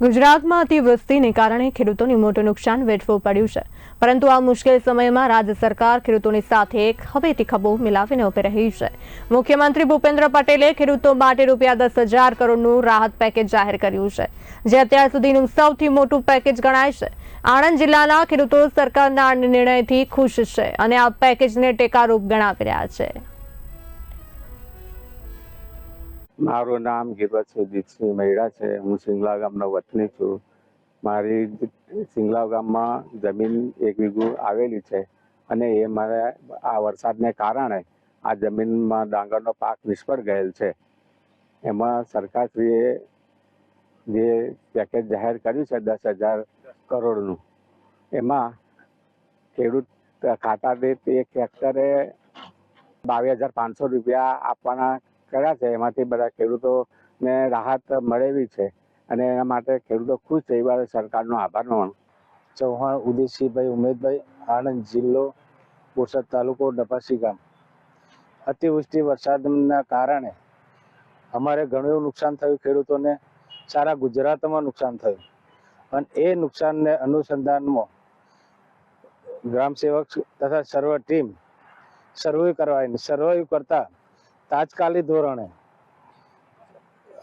ગુજરાતમાં અતિવૃષ્ટિને કારણે ખેડૂતોને મોટું નુકસાન વેઠવું પડ્યું છે. પરંતુ આ મુશ્કેલ સમયમાં રાજ્ય સરકાર ખેડૂતોની સાથે એક હવેથી ખભો મિલાવીને ઊભી રહી છે. મુખ્યમંત્રી ભૂપેન્દ્ર પટેલે ખેડૂતો માટે રૂપિયા દસ હજાર કરોડનું રાહત પેકેજ જાહેર કર્યું છે, જે અત્યાર સુધીનું સૌથી મોટું પેકેજ ગણાય છે. આણંદ જિલ્લાના ખેડૂતો સરકારના નિર્ણયથી ખુશ છે અને આ પેકેજને ટેકારૂપ ગણાવી રહ્યા છે. મારું નામ ગિરવત સુજીતસિંહ મહિડા છે. હું સિંગલા ગામનો વતની છું. મારી સિંગલા ગામમાં જમીન એક વીઘું આવેલી છે અને એ મારે આ વરસાદને કારણે આ જમીનમાં ડાંગરનો પાક નિષ્ફળ ગયેલ છે. એમાં સરકારશ્રીએ જે પેકેજ જાહેર કર્યું છે દસ હજાર કરોડનું, એમાં ખેડૂત ખાતા દીઠ એક હેક્ટરે બાવીસ હજાર પાંચસો રૂપિયા આપવાના કર્યા છે. એમાંથી બધા ખેડૂતોને રાહત મળેલી છે અને એના માટે ખેડૂતો ખુશ છે. એ સરકારનો આભાર માનું ચૌહાણ, ઉદયસિંહભાઈ, ઉમેદભાઈ, આણંદ જિલ્લો બોરસદ તાલુકો, ડપાસી ગામ. અતિવૃષ્ટિ વરસાદના કારણે અમારે ઘણું એવું નુકસાન થયું. ખેડૂતોને સારા ગુજરાતમાં નુકસાન થયું. અને એ નુકસાનને અનુસંધાનમાં ગ્રામ સેવક તથા સર્વ ટીમ સર્વે કરવાની સર્વે કરતા તાત્કાલિક ધોરણે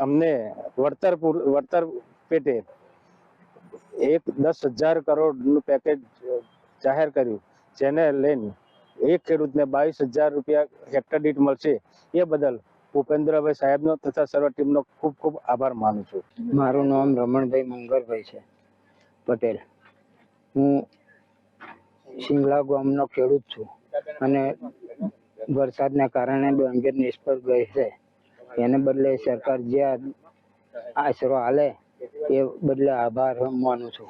અમને વળતર વળતર પેટે એક દસ હજાર કરોડનું પેકેજ જાહેર કર્યું, જેને લઈને એક ખેડૂતને બાવીસ હજાર રૂપિયા હેક્ટર દીઠ મળશે. એ બદલ ભૂપેન્દ્રભાઈ સાહેબનો તથા સર્વ ટીમનો ખૂબ ખૂબ આભાર માનું છું. મારું નામ રમણભાઈ મંગળભાઈ છે, પટેલ. હું સિંગલા ગામનો ખેડૂત છું અને વરસાદના કારણે ડોંગર નિષ્ફળ ગઈ છે. એને બદલે સરકાર જે આશરો હાલે એ બદલે આભાર માનું છું.